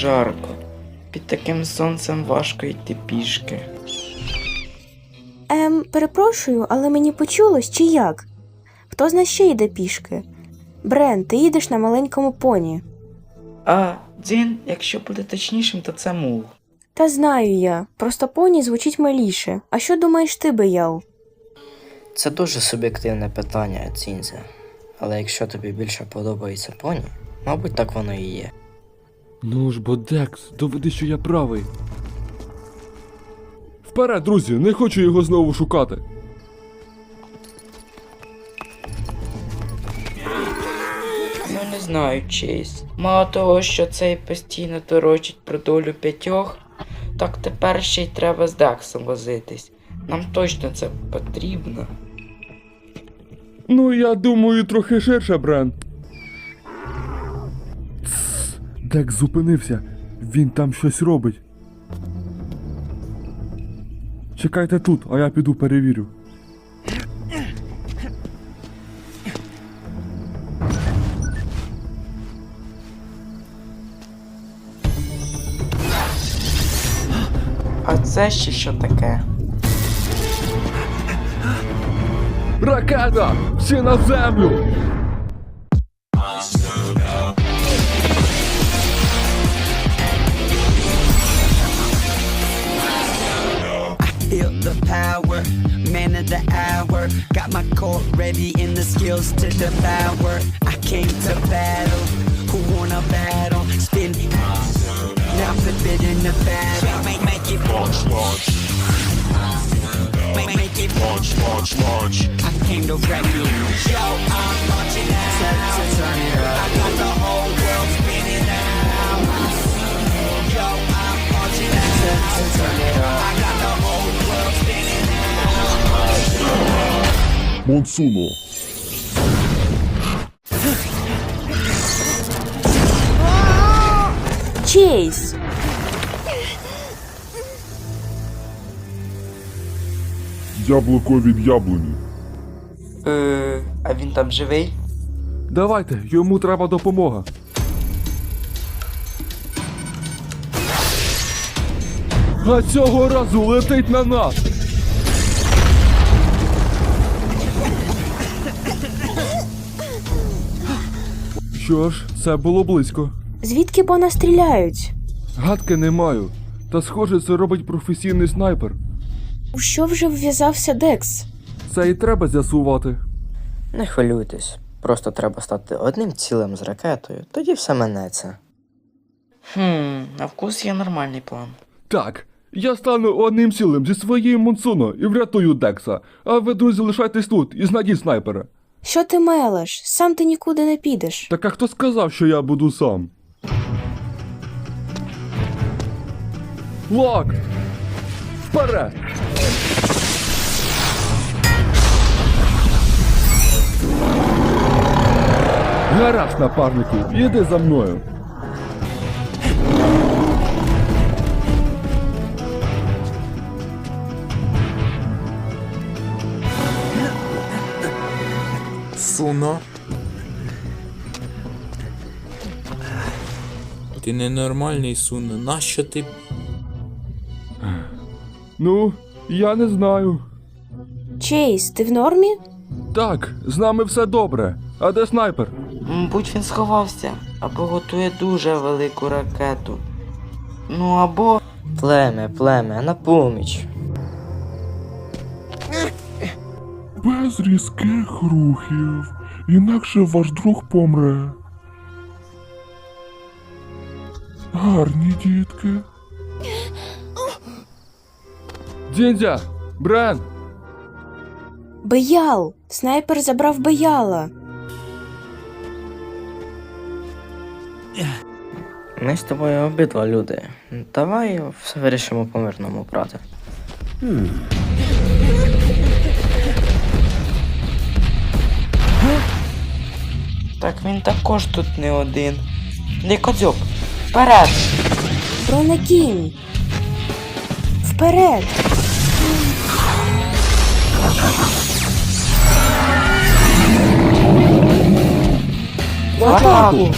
жарко. Під таким сонцем важко йти пішки. Ем, перепрошую, але мені почулось чи як? Хто з нас ще йде пішки? Брен, ти їдеш на маленькому поні. А дзін, якщо бути точнішим, то це мул. Та знаю я, просто поні звучить миліше. А що думаєш ти, Беял? Це дуже суб'єктивне питання, Цінзе. Але якщо тобі більше подобається поні, мабуть, так воно і є. Ну ж бо Декс, доведи, що я правий. Вперед, друзі, не хочу його знову шукати. Ну не знаю, Чейз. Мало того, що цей постійно торочить про долю п'ятьох, так тепер ще й треба з Дексом возитись. Нам точно це потрібно. Ну, я думаю, трохи ширше, Брен. Декс зупинився. Він там щось робить. Чекайте тут, а я піду перевірю. А це ще що таке? Ракета! Всі на землю! skills to devour. I came to battle. Who wanna battle? Spin. Now forbidden the battle. Make, make it launch, launch. Make, make it launch, launch, launch. I came to wreck you. Yo, I'm launching now. Turn, turn it up. I got the whole world spinning now. Yo, I'm launching now. Turn, turn it up. I got the whole world spinning now. Monsuno. Чейз! Яблуко від яблуні. Е, а він там живий? Давайте, йому треба допомога. А цього разу летить на нас. Що ж, це було близько. Звідки по нас стріляють? Гадки не маю. Та схоже, це робить професійний снайпер. У що вже вв'язався Декс? Це і треба з'ясувати. Не хвилюйтесь, просто треба стати одним цілим з ракетою, тоді все минеться. Хм, на вкус є нормальний план. Так, я стану одним цілим зі своїм Монсуно і врятую Декса. А ви, друзі, лишайтесь тут і знайдіть снайпера. Що ти мелеш? Сам ти нікуди не підеш. Так а хто сказав, що я буду сам? Лок! Вперед! Гараж, напарнику, іди за мною. Суно. Ти ненормальний суно. Нащо ти. Ну, я не знаю. Чейз, ти в нормі? Так, з нами все добре. А де снайпер? Мабуть, він сховався або готує дуже велику ракету. Ну або. Племе, племе, на поміч. Без різких рухів, інакше ваш друг помре. Гарні дітки. Діндзя! Брен! Беял! Снайпер забрав Беяла. Ми з тобою обидва люди. Давай все вирішимо по мирному, брате. Так він також тут не один. Лікодзьоб, Вперед! Бронекінь! Вперед! В атаку!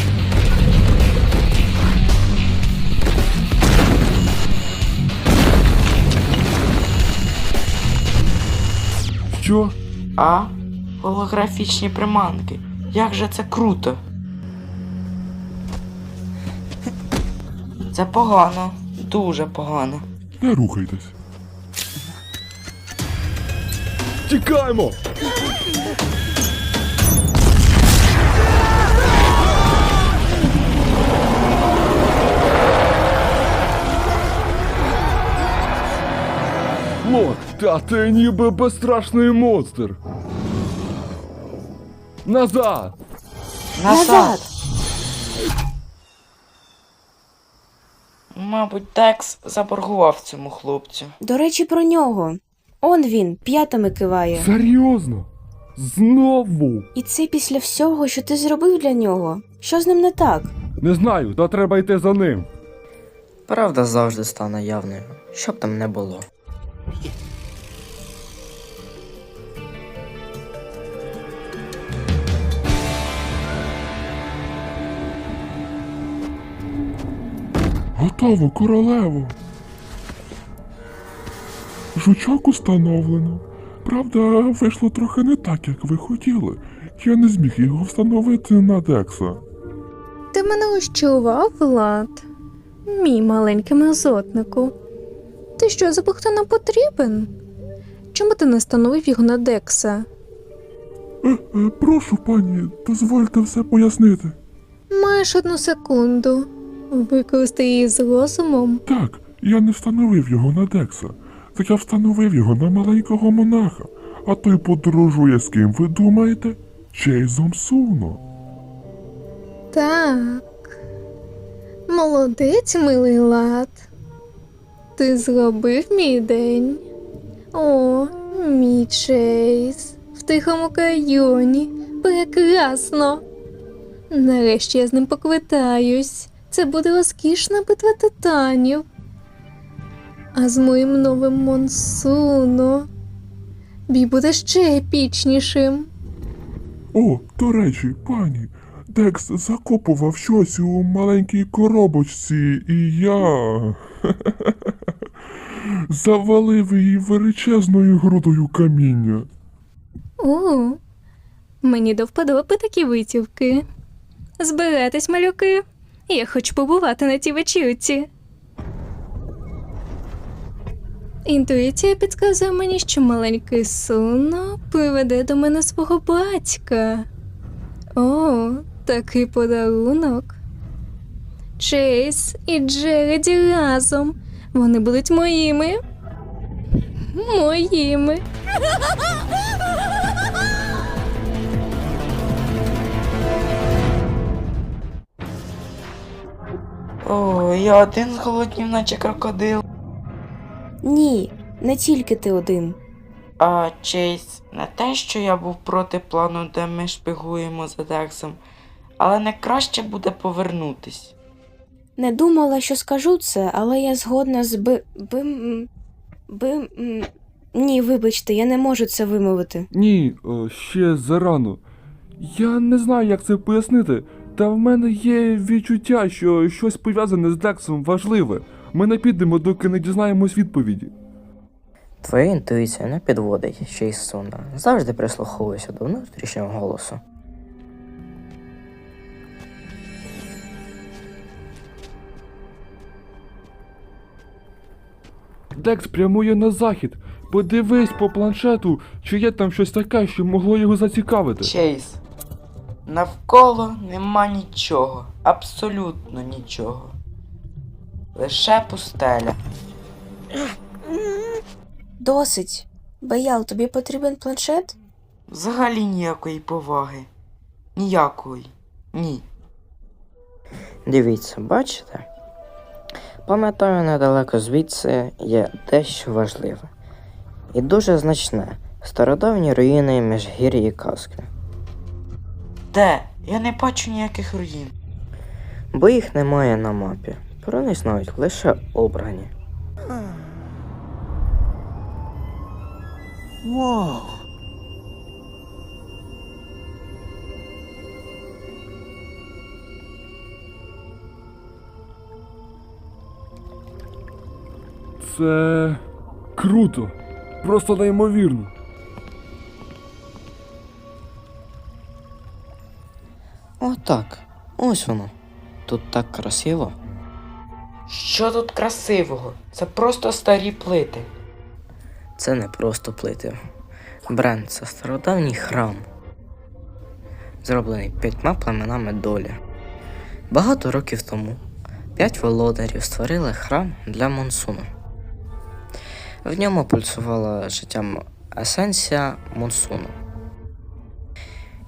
Що? А? Голографічні приманки. Як же це круто! Це погано, дуже погано. Не рухайтесь. Тікаємо! Лот, та ти ніби безстрашний монстр. Назад! Назад! Мабуть, Декс заборгував цьому хлопцю. До речі, про нього. Он він, п'ятами киває. Серйозно? Знову? І це після всього, що ти зробив для нього. Що з ним не так? Не знаю, та треба йти за ним. Правда завжди стане явною, щоб там не було. Готово, королево. Жучок установлено. Правда, вийшло трохи не так, як ви хотіли. Я не зміг його встановити на Декса. Ти мене ущував, Влад? Мій маленький мерзотнику. Ти що, забув, хто нам потрібен? Чому ти не встановив його на Декса? Е, е, прошу, пані, дозвольте все пояснити. Маєш одну секунду. Використай її з розумом. Так, я не встановив його на Декса. Так я встановив його на маленького монаха. А той подорожує з ким ви думаєте? Чейзом Суно. Так. Молодець, милий лад. Ти зробив мій день. О, мій Чейз. В тихому кайоні. Прекрасно. Нарешті я з ним поквитаюсь. Це буде розкішна битва титанів. А з моїм новим Монсуно. Бій буде ще епічнішим. О, до речі, пані, Декс закопував щось у маленькій коробочці, і я. завалив її величезною грудою каміння. О, мені до вподоби такі витівки. Збирайтесь, малюки. Я хочу побувати на тій вечірці. Інтуїція підказує мені, що маленький Суно приведе до мене свого батька. О, такий подарунок. Чейз і Джереді разом. Вони будуть моїми. Моїми. О, я один зголоднів, наче крокодил. Ні, не тільки ти один. А Чейз, не те, що я був проти плану, де ми шпигуємо за Дексом, але не краще буде повернутись. Не думала, що скажу це, але я згодна з би. бим. бим. Ні, вибачте, я не можу це вимовити. Ні, о, ще зарано. Я не знаю, як це пояснити, та в мене є відчуття, що щось пов'язане з Дексом важливе. Ми не підемо, доки не дізнаємось відповіді. Твоя інтуїція не підводить ще й суна. Завжди прислуховуйся до внутрішнього голосу. Декс прямує на захід. Подивись по планшету, чи є там щось таке, що могло його зацікавити. Чейз. Навколо нема нічого, абсолютно нічого. Лише пустеля. Досить. Баял, тобі потрібен планшет? Взагалі ніякої поваги. Ніякої. Ні. Дивіться, бачите? Пам'ятаю, недалеко звідси є дещо важливе. І дуже значне стародавні руїни Міжгір'я і Каски. Де? Я не бачу ніяких руїн. Бо їх немає на мапі. Про них знають лише обрані. Це круто. Просто неймовірно. Так, ось воно. Тут так красиво. Що тут красивого? Це просто старі плити. Це не просто плити. Бренд це стародавній храм, зроблений п'ятьма племенами долі. Багато років тому п'ять володарів створили храм для Монсуну. В ньому пульсувала життям есенція Монсуну.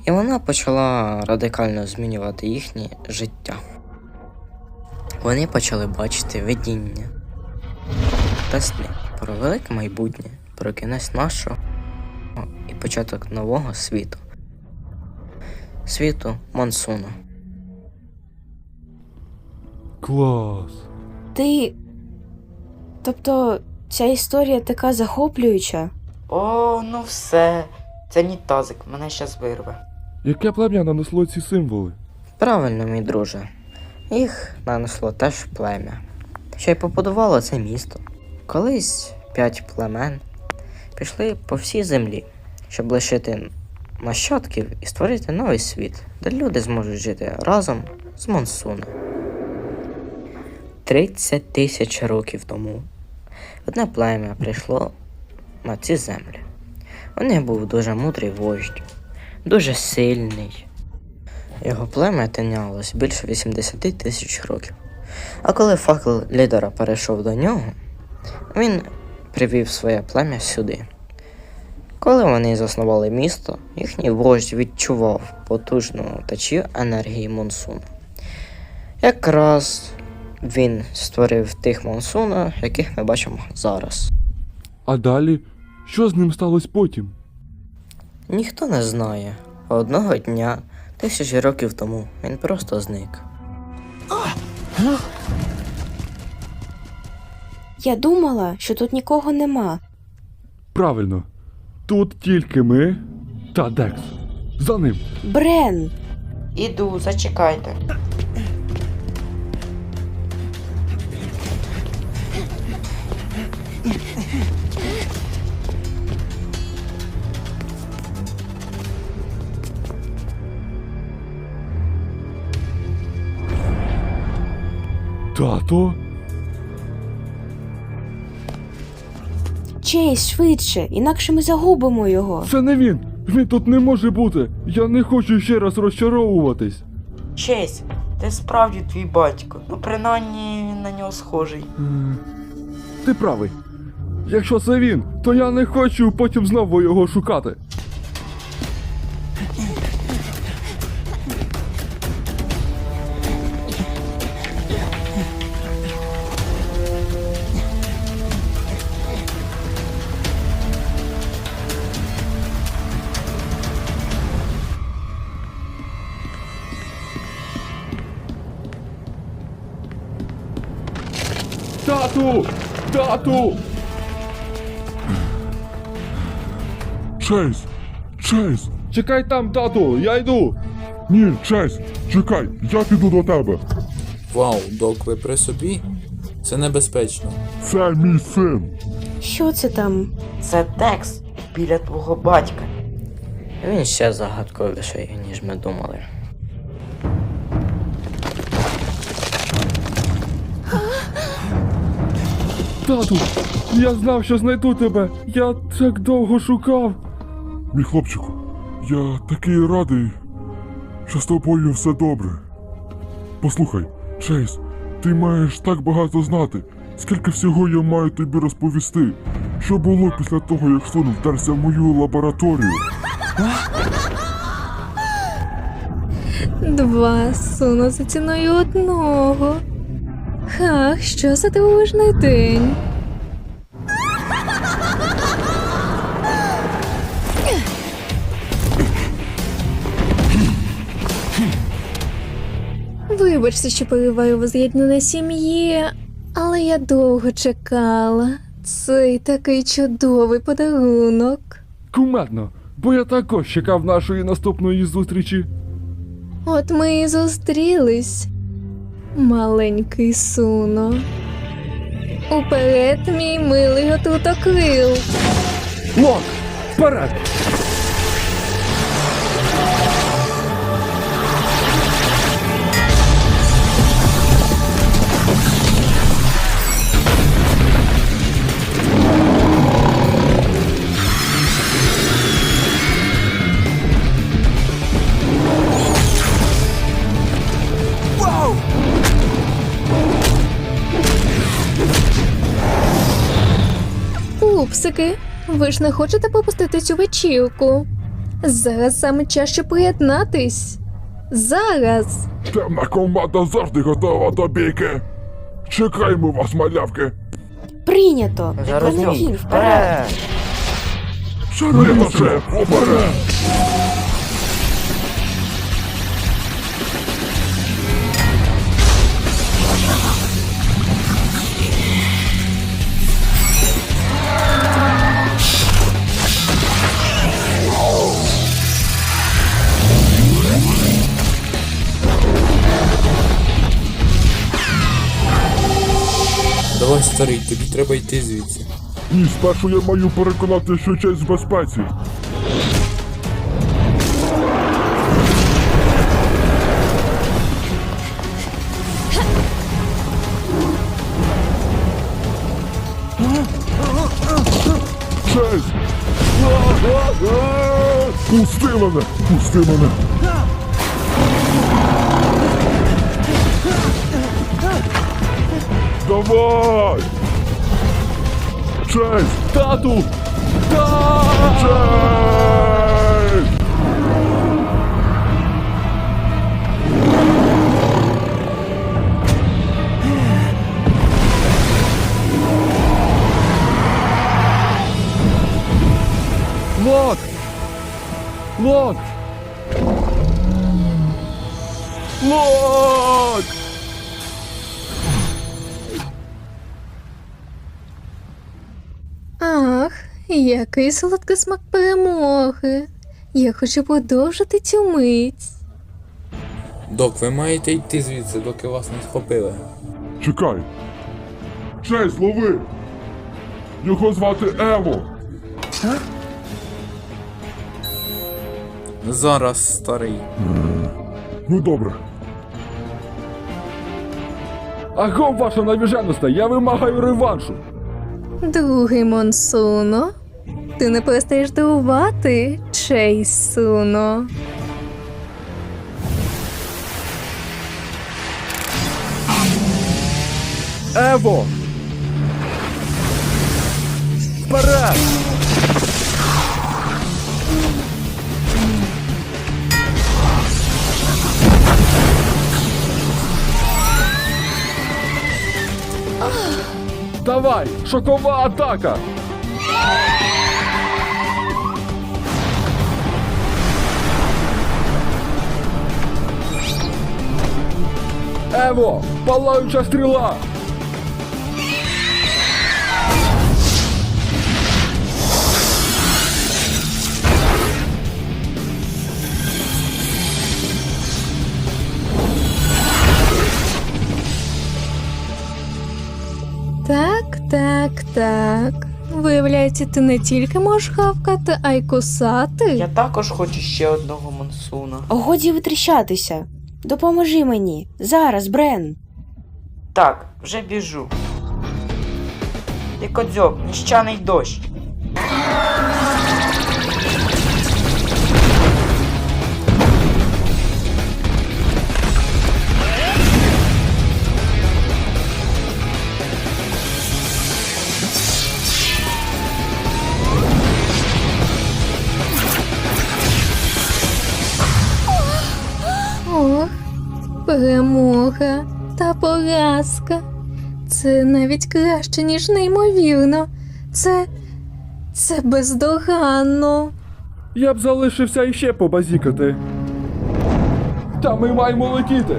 І вона почала радикально змінювати їхнє життя. Вони почали бачити видіння та сни про велике майбутнє, про кінець нашого і початок нового світу. Світу Монсуну. Клас. Ти. Тобто, ця історія така захоплююча. О, ну все. Це нітазик, мене щас вирве. Яке плем'я нанесло ці символи? Правильно, мій друже. Їх нанесло теж плем'я, що й побудувало це місто. Колись п'ять племен пішли по всій землі, щоб лишити нащадків і створити новий світ, де люди зможуть жити разом з Монсуном. 30 тисяч років тому одне плем'я прийшло на ці землі. У них був дуже мудрий вождь, дуже сильний. Його плем'я тинялось більше 80 тисяч років. А коли факел лідера перейшов до нього, він привів своє плем'я сюди. Коли вони заснували місто, їхній вождь відчував потужну течію енергії монсуну. Якраз він створив тих монсуна, яких ми бачимо зараз. А далі? Що з ним сталося потім? Ніхто не знає. Одного дня, тисячі років тому, він просто зник. Я думала, що тут нікого нема. Правильно. Тут тільки ми та Декс. За ним. Брен! Іду, зачекайте. Тато? Чейз, швидше, інакше ми загубимо його. Це не він! Він тут не може бути! Я не хочу ще раз розчаровуватись. Честь, ти справді твій батько. Ну, принаймні він на нього схожий. Ти правий. Якщо це він, то я не хочу потім знову його шукати. Тату! Тату! Чейз! Чейз! Чекай там, тату, я йду! Ні, Чейз! Чекай, я піду до тебе. Вау, док, ви при собі? Це небезпечно. Це мій син. Що це там? Це Декс біля твого батька. Він ще загадковіший, ніж ми думали. Тату! Я знав, що знайду тебе! Я так довго шукав! Мій хлопчику, я такий радий, що з тобою все добре. Послухай, Чейз, ти маєш так багато знати, скільки всього я маю тобі розповісти. Що було після того, як сон вдерся в мою лабораторію? Два суну за ціною одного. Хах, що за дивовижний день. Вибачте, що пориваю воз'єднане сім'ї, але я довго чекала. Цей такий чудовий подарунок. Кумедно, бо я також чекав нашої наступної зустрічі. От ми і зустрілись, маленький суно. Уперед, мій милий отутокрил. Лок! Вперед! Пупсики, ви ж не хочете пропустити цю вечірку? Зараз саме час, щоб приєднатись. Зараз. Темна команда завжди готова до бійки. Чекаємо вас, малявки. Прийнято! Зараз ні. вперед! Вперед! Рикошет, уперед! Старий, тобі треба йти звідси. Ні, спершу я маю переконати, що честь в безпеці. Честь! Пусти мене! Пусти мене! Давай! Честь! Тату! Так! Честь! Лок! Лок! Лок! Який солодкий смак перемоги. Я хочу продовжити цю мить. Док, ви маєте йти звідси, доки вас не схопили. Чекай! Честь, лови! Його звати Ево! Зараз, старий. Ну добре. Агов, ваша навіженість, я вимагаю реваншу! Другий Монсуно. Ти не перестаєш дивувати, Чейз Суно. Ево! Вперед! Давай! Шокова атака! Ево! Палаюча стріла! Так, так, так. Виявляється, ти не тільки можеш хавкати, а й кусати. Я також хочу ще одного монсуна. Годі витріщатися. Допоможи мені. Зараз, Брен. Так, вже біжу. Ти кодзьоб, ніщаний дощ. Перемога та поразка. Це навіть краще, ніж неймовірно. Це. це бездоганно. Я б залишився іще побазікати. Та ми маємо летіти.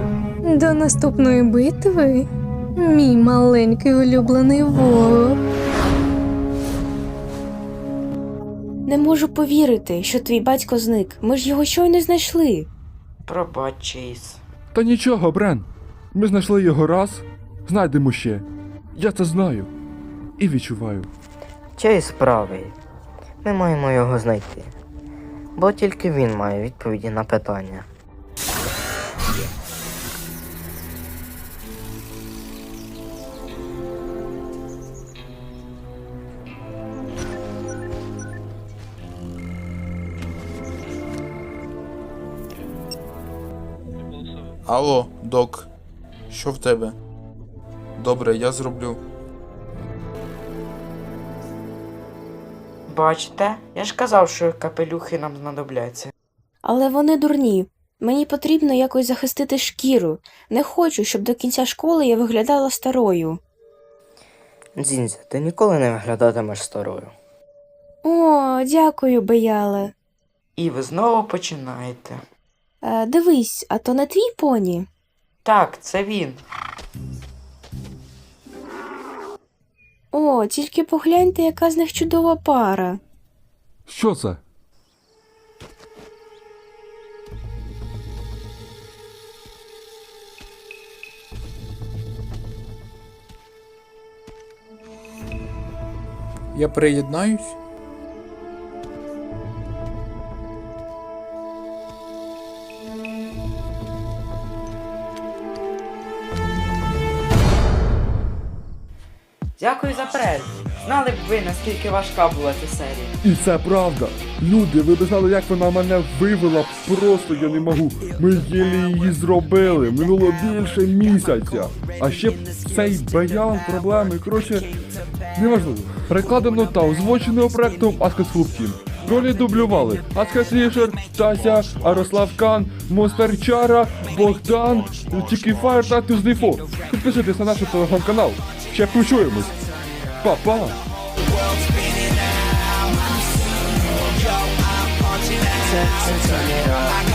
До наступної битви, мій маленький улюблений ворог. Не можу повірити, що твій батько зник. Ми ж його щойно знайшли. Пробач, Чейз. Та нічого, Брен. Ми знайшли його раз, знайдемо ще. Я це знаю. І відчуваю. Чей справи? Ми маємо його знайти. Бо тільки він має відповіді на питання. Алло, док. Що в тебе? Добре, я зроблю. бачите, я ж казав, що капелюхи нам знадобляться. Але вони дурні. Мені потрібно якось захистити шкіру. Не хочу, щоб до кінця школи я виглядала старою. Дзінзя, ти ніколи не виглядатимеш старою. О, дякую, Беяле. І ви знову починаєте. Е, дивись, а то не твій поні? Так, це він. О, тільки погляньте, яка з них чудова пара. Що це? Я приєднаюсь? Перегляд. Знали б ви, наскільки важка була ця серія. І це правда. Люди, ви б знали, як вона мене вивела, просто я не можу. Ми єлі її зробили. Минуло більше місяця. А ще цей баян, проблеми. Коротше, неважливо. Перекладено та озвучено проектом Аскес Клуб Тім. Ролі дублювали Аскес Лішер, Тася, Арослав Кан, Монстер Чара, Богдан, Чікіфайр та Тюздейфо. Підписуйтесь на наш телеграм-канал. Ще почуємось. pop on. Turn, turn,